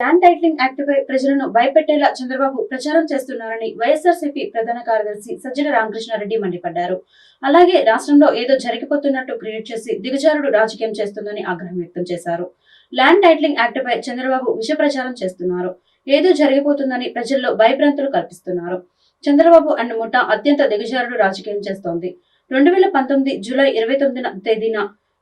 Land titling యాక్ట్పై ప్రజలను భయపెట్టేలా చంద్రబాబు ప్రచారం చేస్తున్నారని వైఎస్ఆర్సీపీ ప్రధాన కార్యదర్శి సజ్జల రామకృష్ణారెడ్డి మండిపడ్డారు. అలాగే రాష్ట్రంలో ఏదో జరిగిపోతున్నట్టు క్రియేట్ చేసి దిగజారుడు రాజకీయం చేస్తుందని ఆగ్రహం వ్యక్తం చేశారు. ల్యాండ్ టైటిలింగ్ యాక్ట్పై చంద్రబాబు విష ప్రచారం చేస్తున్నారు. ఏదో జరిగిపోతుందని ప్రజల్లో భయభ్రాంతులు కల్పిస్తున్నారు. చంద్రబాబు అండ్ ముఠా అత్యంత దిగజారుడు రాజకీయం చేస్తోంది. రెండు వేల పంతొమ్మిది జూలై ఇరవై తొమ్మిదిన తేదీన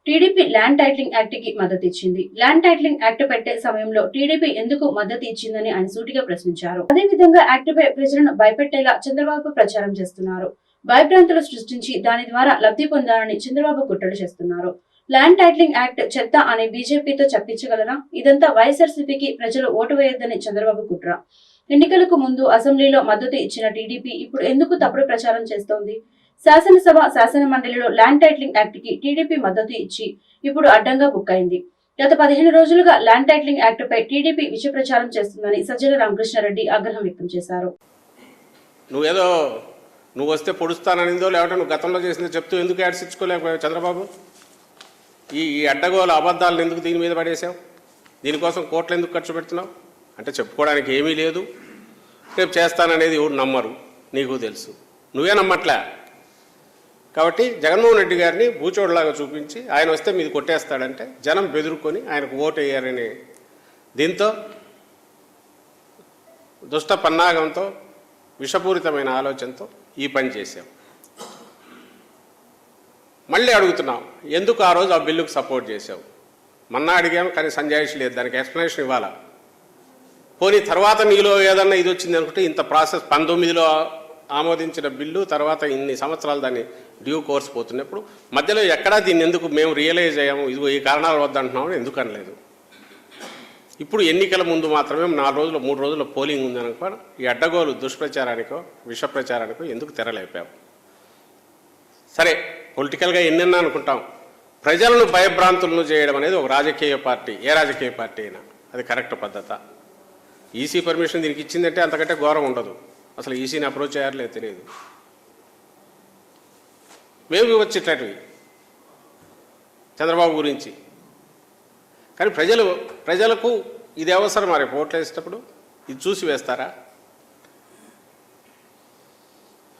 టీడీపీ ల్యాండ్ టైటిలింగ్ యాక్ట్కి మద్దతు ఇచ్చింది. ల్యాండ్ టైటిలింగ్ యాక్ట్ పెట్టే సమయంలో టీడీపీ ఎందుకు మద్దతు ఇచ్చిందని ఆయన సూటిగా ప్రశ్నించారు. అదే విధంగా యాక్ట్ పై ప్రజలను భయపెట్టేలా చంద్రబాబు ప్రచారం చేస్తున్నారు. భయభ్రాంతులు సృష్టించి దాని ద్వారా లబ్ధి పొందాలని చంద్రబాబు కుట్రలు చేస్తున్నారు. ల్యాండ్ టైటిలింగ్ యాక్ట్ చెత్త అని బీజేపీతో చెప్పించగలరా ఇదంతా వైఎస్ఆర్సీపీకి ప్రజలు ఓటు వేయొద్దని చంద్రబాబు కుట్ర. ఎన్నికలకు ముందు అసెంబ్లీలో మద్దతు ఇచ్చిన టీడీపీ ఇప్పుడు ఎందుకు తప్పుడు ప్రచారం చేస్తోంది? శాసనసభ శాసన మండలిలో ల్యాండ్ టైటిలింగ్ యాక్ట్కి టీడీపీ మద్దతు ఇచ్చి ఇప్పుడు అడ్డంగా బుక్ అయింది గత పదిహేను రోజులుగా ల్యాండ్ టైటిలింగ్ యాక్ట్ పై టీడీపీ విష ప్రచారం చేస్తుందని సజ్జల రామకృష్ణారెడ్డి ఆగ్రహం వ్యక్తం చేశారు. నువ్వేదో నువ్వు వస్తే పొడుస్తాననిందో లేకపోతే నువ్వు గతంలో చేసిందో చెప్తూ ఎందుకు యాడ్స్ ఇచ్చుకోలేకపోయావు చంద్రబాబు? ఈ ఈ అడ్డగోలు అబద్ధాలను ఎందుకు దీని మీద పడేసావు దీనికోసం కోట్లు ఎందుకు ఖర్చు పెడుతున్నావు? అంటే చెప్పుకోవడానికి ఏమీ లేదు. రేపు చేస్తాననేది ఎవరు నమ్మరు నీకు తెలుసు. నువ్వే నమ్మట్లే? కాబట్టి జగన్మోహన్ రెడ్డి గారిని బూచోడులాగా చూపించి ఆయన వస్తే మీది కొట్టేస్తాడంటే జనం బెదురుకొని ఆయనకు ఓటు వేయారని దీంతో దుష్ట పన్నాగంతో విషపూరితమైన ఆలోచనతో ఈ పని చేశాం. మళ్ళీ అడుగుతున్నాం ఎందుకు ఆ రోజు ఆ బిల్లుకు సపోర్ట్ చేసావు మొన్న అడిగాం కానీ సంజాయిషి లేదు దానికి ఎక్స్ప్లెనేషన్ ఇవ్వాలా? పోనీ తర్వాత నీలో ఏదన్నా ఇది వచ్చింది అనుకుంటే ఇంత ప్రాసెస్ పంతొమ్మిదిలో ఆమోదించిన బిల్లు తర్వాత ఇన్ని సంవత్సరాలు దాన్ని డ్యూ కోర్స్ పోతున్నప్పుడు మధ్యలో ఎక్కడా దీన్ని ఎందుకు మేము రియలైజ్ అయ్యాము? ఇదిగో ఈ కారణాల వద్ద అంటున్నాము ఎందుకు అనలేదు? ఇప్పుడు ఎన్నికల ముందు మాత్రమే నాలుగు రోజులు మూడు రోజుల పోలింగ్ ఉందనుకో ఈ అడ్డగోలు దుష్ప్రచారానికో విష ప్రచారానికో ఎందుకు తెరలేపాము? సరే పొలిటికల్గా ఎన్నెన్నా అనుకుంటాం. ప్రజలను భయభ్రాంతులను చేయడం అనేది ఒక రాజకీయ పార్టీ ఏ రాజకీయ పార్టీ అయినా. అది కరెక్ట్ పద్ధత. ఈసీ పర్మిషన్ దీనికి ఇచ్చిందంటే అంతకంటే ఘోరం ఉండదు. అసలు ఈసీని అప్రోచ్ చేయారలేదు తెలియదు. మేము వచ్చేటటువంటివి చంద్రబాబు గురించి. కానీ ప్రజలు ప్రజలకు ఇది అవసరం మరి ఓట్లు వేసేటప్పుడు ఇది చూసి వేస్తారా?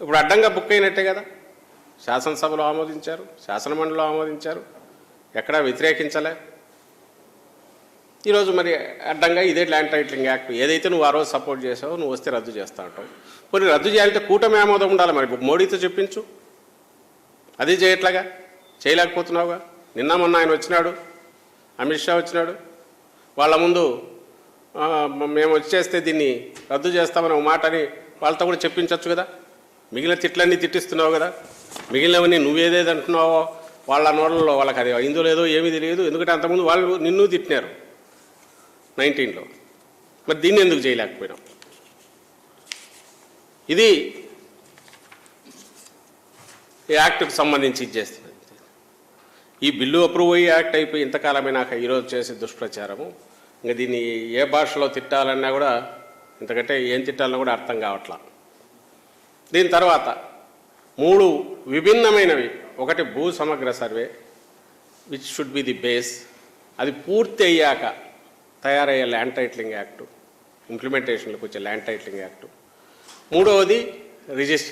ఇప్పుడు అడ్డంగా బుక్ అయినట్టే కదా. శాసనసభలో ఆమోదించారు శాసనమండలిలో ఆమోదించారు ఎక్కడా వ్యతిరేకించలే. ఈరోజు మరి అడ్డంగా ఇదే ల్యాండ్ టైటిలింగ్ యాక్ట్ ఏదైతే నువ్వు ఆ రోజు సపోర్ట్ చేసావో నువ్వు వస్తే రద్దు చేస్తా ఉంటావు కొన్ని రద్దు చేయాలంటే కూటమి ఆమోదం ఉండాలి మరి? మోడీతో చెప్పించు. అది చేయట్లేగా? చేయలేకపోతున్నావుగా? నిన్న మొన్న ఆయన వచ్చినాడు. అమిత్ షా వచ్చినాడు. వాళ్ళ ముందు మేము వచ్చేస్తే దీన్ని రద్దు చేస్తామని ఒక మాట అని వాళ్ళతో కూడా చెప్పించవచ్చు కదా? మిగిలిన తిట్లన్నీ తిట్టిస్తున్నావు కదా? మిగిలినవన్నీ నువ్వేదేది అంటున్నావో వాళ్ళ నోళ్ళలో వాళ్ళకి అది అయిందో లేదో ఏమీ తెలియదు ఎందుకంటే అంతకుముందు వాళ్ళు నిన్ను తిట్టినారు నైన్టీన్లో. మరి దీన్ని ఎందుకు చేయలేకపోయినాం ఇది ఈ యాక్ట్కు సంబంధించి ఇది చేస్తుంది ఈ బిల్లు అప్రూవ్ అయ్యి యాక్ట్ అయిపోయి ఇంతకాలమే నాకు ఈరోజు చేసే దుష్ప్రచారము. ఇంకా దీన్ని ఏ భాషలో తిట్టాలన్నా కూడా ఇంతకంటే ఏం తిట్టాలన్నా కూడా అర్థం కావట్లా. దీని తర్వాత మూడు విభిన్నమైనవి. ఒకటి భూ సమగ్ర survey which should be the base అది పూర్తి అయ్యాక తయారయ్యే ల్యాండ్ టైట్లింగ్ యాక్టు ఇంప్లిమెంటేషన్లకు వచ్చే ల్యాండ్ టైట్లింగ్ యాక్టు మూడవది రిజిస్టర్